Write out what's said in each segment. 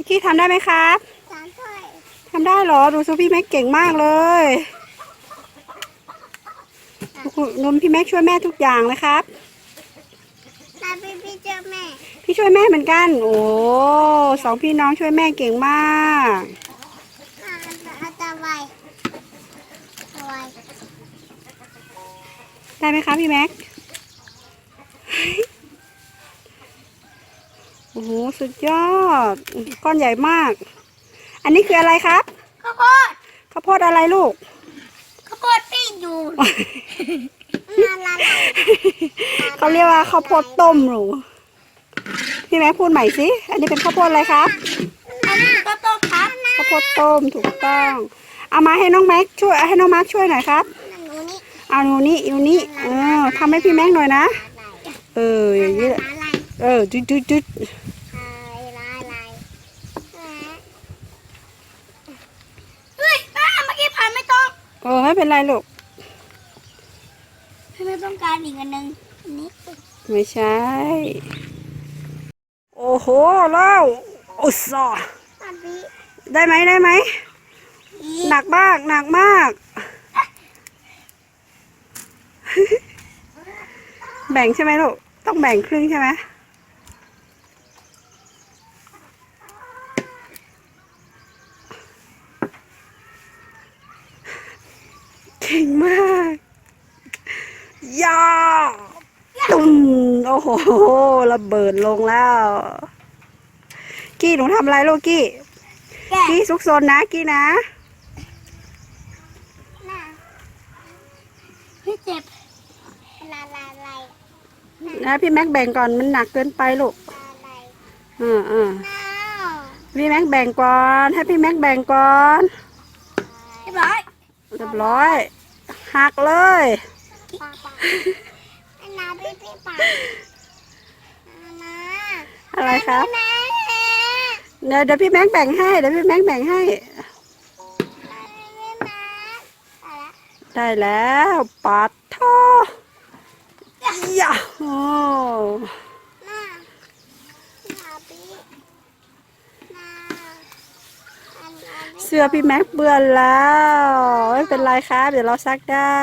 นิกกี้ทำได้ไหมครับสามถ้วยทำได้เหรอ ดูซูพี่แม็กเก่งมากเลยนมพี่แม็กช่วยแม่ทุกอย่างเลยครับตาพี่พี่เจ้าแม่ พี่ช่วยแม่เหมือนกัน โอ้สองพี่น้องช่วยแม่เก่งมากอาอาตาไวตาไวได้ไหมคะพี่แม็ก โอ้โหสุดยอด ก้อนใหญ่มาก อันนี้คืออะไรครับ ข้าวโพด ข้าวโพดอะไรลูก ข้าวโพดปิ้งอยู่ลาลาลาเขาเรียกว่าข้าวโพดต้มหรูพี่แม็กพูดใหม่สิ อันนี้เป็นข้าวโพดอะไรครับ อันนี้ก็ต้มครับข้าวโพดต้มถูกต้อง เอามาให้น้องแม็กช่วยให้น้องมาร์คช่วยหน่อยครับหนูนี่เอาหนูนี่อยู่นี่เออทำให้พี่แม็กหน่อยนะ เอออย่างนี้แหละอะไร เออจุดจุดจุดอะไรอะไรเฮ้ยป้าเมื่อกี้ผ่านไม่ต้องเออไม่เป็นไรลูกไม่ต้องการอีกอันหนึ่งอันนี้ไม่ใช่ โอ้โหแล้วอุตส่าห์อันนี้ได้ไหมได้ไหมหนักมากหนักมาก แบ่งใช่ไหมลูกต้องแบ่งครึ่งใช่ไหม ก่งมากยาตุ้มโอ้โหระเบิดลงแล้ว กี้หนูทำอะไรลูกกี้แกะกี้ซุกซนนะกี้นะน่ะพี่เจ็บลาลาลายนะพี่แม็กแบ่งก่อนมันหนักเกินไปลูกลาลายอ่าอ่าน้าวพี่แม็กแบ่งก่อน ให้พี่แม็กแบ่งก่อนเรียบร้อยเรียบร้อย หักเลยปาปาอันนาพี่พี่ปาอันนาอะไรครับแม่เดี๋ยวเดี๋ยวพี่แม็กแบ่งให้เดี๋ยวพี่แม็กแบ่งให้แม่อะไรได้แล้วปัดท่อยาโอ้ นานาพี่นาอันนา เสื้อพี่แม็กเปื้อนแล้ว ไม่เป็นไรครับ เดี๋ยวเราซักได้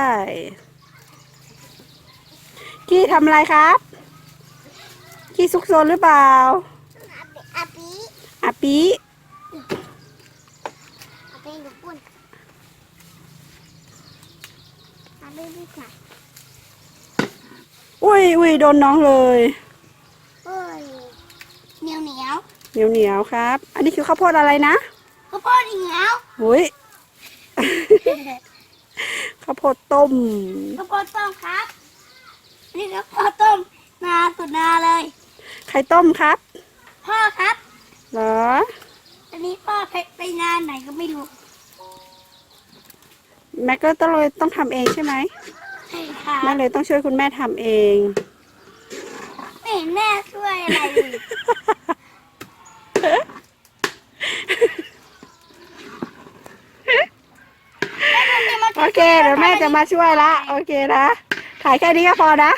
กี้ทำอะไรครับ กี้ซุกซนหรือเปล่าอาปีอาปีอาปีดูปุ่นอาปีพี่ปาอุ้ยอุ้ยโดนน้องเลยเอ้ยเหนียวเหนียวเหนียวเหนียวๆครับ อันนี้คือข้าวโพดอะไรนะข้าวโพดเหนียวหุยข้าวโพดต้มข้าวโพดต้มครับอันนี่ข้าวโพดต้มนาสุดนาเลยไข่ต้มครับ พ่อครับ เหรอ อันนี้พ่อไปไปงานไหนก็ไม่รู้ แม่ก็ต้องเลยต้องทำเองใช่ไหมใช่ค่ะแม่เลยต้องช่วยคุณแม่ทำเอง ไม่เห็นแม่ช่วยอะไรเลยแม่ดูสิมัน โอเคเดี๋ยวแม่จะมาช่วยละ โอเคนะ ถ่ายแค่นี้ก็พอนะ